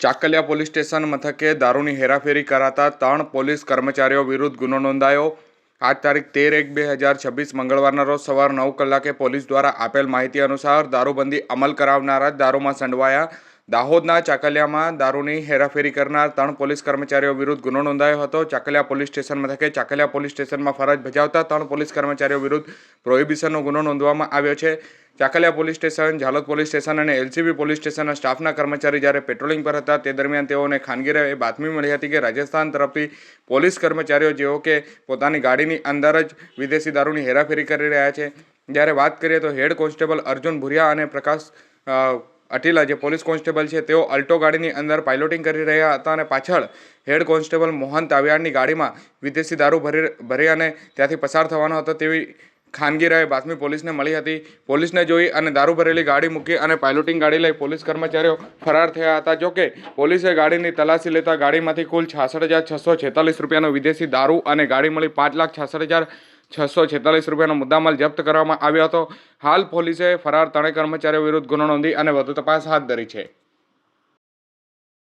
Chakaliya police station મથકે દારૂની હેરાફેરી કરાતા ત્રણ પોલીસ કર્મચારીઓ વિરુદ્ધ ગુનો નોંધાયો. આજ તારીખ તેર એક બે હજાર છવ્વીસ મંગળવારના રોજ સવાર નવ કલાકે પોલીસ દ્વારા આપેલ માહિતી અનુસાર દારૂબંધી અમલ કરાવનારા દારૂમાં સંડવાયા દાહોદના ચાકલિયામાં દારૂની હેરાફેરી કરનાર ત્રણ પોલીસ કર્મચારીઓ વિરુદ્ધ ગુનો નોંધાયો હતો. ચાકલિયા પોલીસ સ્ટેશન મથકે ચાકલિયા પોલીસ સ્ટેશનમાં ફરજ બજાવતા ત્રણ પોલીસ કર્મચારીઓ વિરુદ્ધ પ્રોહિબિશનનો ગુનો નોંધવામાં આવ્યો છે. Chakaliya police station, Zalod police station અને એલસીબી પોલીસ સ્ટેશનના સ્ટાફના કર્મચારી જ્યારે પેટ્રોલિંગ પર હતા તે દરમિયાન તેઓને ખાનગી એ બાતમી મળી હતી કે રાજસ્થાન તરફથી પોલીસ કર્મચારીઓ જેઓ કે પોતાની ગાડીની અંદર જ વિદેશી દારૂની હેરાફેરી કરી રહ્યા છે. જ્યારે વાત કરીએ તો હેડ કોન્સ્ટેબલ અર્જુન ભુરિયા અને પ્રકાશ અટીલા જે પોલીસ કોન્સ્ટેબલ છે, તેઓ અલ્ટો ગાડીની અંદર પાઇલોટિંગ કરી રહ્યા હતા અને પાછળ હેડ કોન્સ્ટેબલ મોહન તાવિયાડની ગાડીમાં વિદેશી દારૂ ભરી ભરી અને ત્યાંથી પસાર થવાનો હતો તેવી ખાનગી રાહે બાતમી પોલીસને મળી હતી. પોલીસને જોઈ અને દારૂ ભરેલી ગાડી મૂકી અને પાઇલોટિંગ ગાડી લઈ પોલીસ કર્મચારીઓ ફરાર થયા હતા. જોકે પોલીસે ગાડીની તલાશી લેતા ગાડીમાંથી કુલ છાસઠ હજાર છસો છેતાલીસ રૂપિયાનો વિદેશી દારૂ અને ગાડી મળી પાંચ લાખ છાસઠ હજાર છસો છેતાલીસ રૂપિયાનો મુદ્દામાલ જપ્ત કરવામાં આવ્યો હતો. હાલ પોલીસે ફરાર ત્રણેય કર્મચારીઓ વિરુદ્ધ ગુનો નોંધી અને વધુ તપાસ હાથ ધરી છે.